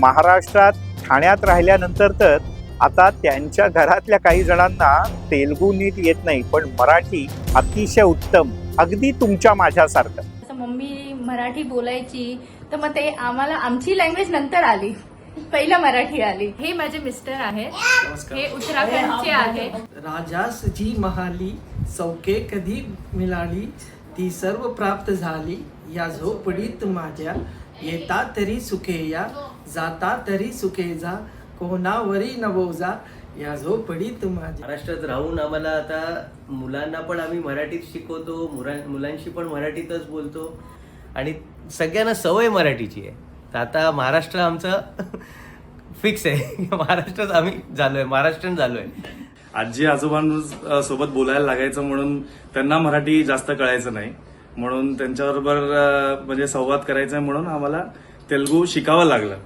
महाराष्ट्रात ठाण्यात राहिल्यानंतर तर आता त्यांच्या घरातल्या काही जणांना तेलगू नीट येत नाही पण मराठी अतिशय उत्तम अगदी तुमच्या माझ्यासारखं. असं मम्मी मराठी बोलायची तर मग ते आम्हाला आमची लँग्वेज नंतर आली. पहिला मराठी आली. हे माझे मिस्टर आहेत. हे उत्तराखंडचे आहेत. राजास जी महाली सौके कधी मिळाली ती सर्व प्राप्त झाली या झोपडीत माझ्या येता तरी सुखे या जाता तरी सुखे जा कोणावरी नवोजा या झोपडीत माझ्या महाराष्ट्रात राहून आम्हाला आता मुलांना पण आम्ही मराठीत शिकवतो मुलां मुलांशी पण मराठीतच बोलतो. आणि सगळ्यांना सवय मराठीची आहे. तर आता महाराष्ट्र आमचं फिक्स आहे. महाराष्ट्रात आम्ही झालोय महाराष्ट्रीयन झालोय. आजी आजोबां सोबत बोलायला लागायचं म्हणून त्यांना मराठी जास्त कळायचं नाही. म्हणून त्यांच्याबरोबर म्हणजे संवाद करायचा म्हणून आम्हाला तेलगू शिकावं लागलं.